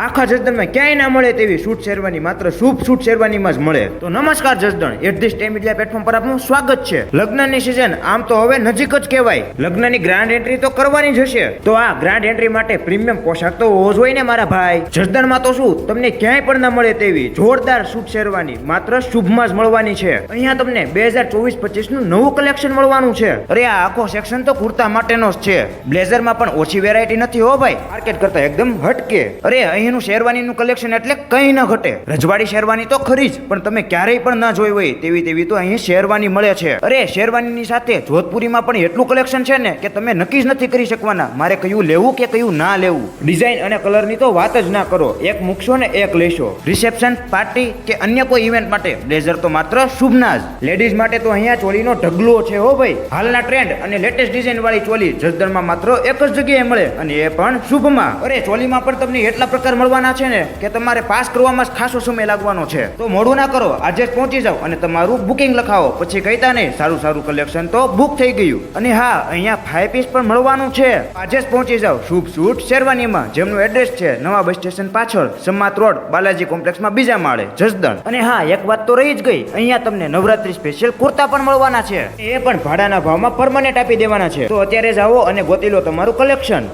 આખા જસદણમાં ક્યાંય ના મળે તેવી શૂટ શેરવાની, માત્ર શુભ શૂટ શેરવાનીમાં જ મળે. તો નમસ્કાર Jasdan at the time India platform પર આપનું સ્વાગત છે. લગ્નની સિઝન આમ તો હવે નજીક જ કહેવાય. લગ્નની ગ્રાન્ડ એન્ટ્રી તો કરવાની જ હશે. તો આ ગ્રાન્ડ એન્ટ્રી માટે પ્રીમિયમ પોશાક તો હોવો જ હોય ને મારા ભાઈ. જસદણમાં તો શું, તમને ક્યાંય પણ ના મળે તેવી જોરદાર શૂટ શેરવાની, માત્ર શુભમાં જ મળવાની છે. અહીંયા તમને બે હજાર ચોવીસ પચીસનું નવું કલેક્શન મળવાનું છે. અરે આ આખો સેક્શન તો કુર્તા માટેનો જ છે. બ્લેઝરમાં પણ ઓછી વેરાયટી નથી હો ભાઈ. માર્કેટ કરતા એકદમ હટકે. અરે અહીંનું શેરવાનીનું કલેક્શન એટલે કંઈ ન ઘટે. રજવાડી શેરવાની તો ખરી જ, પણ તમે ક્યારેય પણ ના જોઈ હોય તેવી તેવી તો અહીં શેરવાની મળે છે. અરે, શેરવાનીની સાથે જોધપુરીમાં પણ એટલું કલેક્શન છે ને કે તમે નક્કી જ નથી કરી શકવાના. મારે કયું લેવું કે કયું ના લેવું? ડિઝાઇન અને કલરની તો વાત જ ના કરો. એક મૂકશો ને એક લેશો. રિસેપ્શન પાર્ટી કે અન્ય કોઈ ઇવેન્ટ માટે? બ્લેઝર તો માત્ર શુભના જ. લેડીઝ માટે તો અહીંયા ચોલીનો ઢગલો છે હો ભાઈ. હાલના ટ્રેન્ડ અને લેટેસ્ટ ડિઝાઇન વાળી ચોલી જસદણમાં માત્ર એક જ જગ્યાએ મળે અને એ પણ શુભમાં. અરે ચોલીમાં પણ તમને એટલા પ્રકાર મળવાના છે ને, કે તમારે પાસ કરવામાં ખાસો સમય લાગવાનો છે. તો મોડું ના કરો, આજે પહોંચી જાઓ અને તમારું બુકિંગ લખાવો. પછી કહેતા નહીં, સારું સારું કલેક્શન તો બુક થઈ ગયું. અને હા, અહીંયા ફાઈવ પીસ પણ મળવાનું છે. આજે પહોંચી જાઓ. શુભ શૂટ શેરવાનીમાં, જેમનું એડ્રેસ છે, નવા બસ સ્ટેશન પાછળ, સમાત રોડ, બાલાજી કોમ્પ્લેક્સમાં બીજા માળે, જસદણ. અને હા, એક વાત તો રહી જ ગઈ, અહીંયા તમને નવરાત્રી સ્પેશિયલ કુર્તા પણ મળવાના છે. એ પણ ભાડાના ભાવમાં પરમાનેન્ટ આપી દેવાના છે. તો અત્યારે જ આવો અને ગોતી લો તમારું કલેક્શન.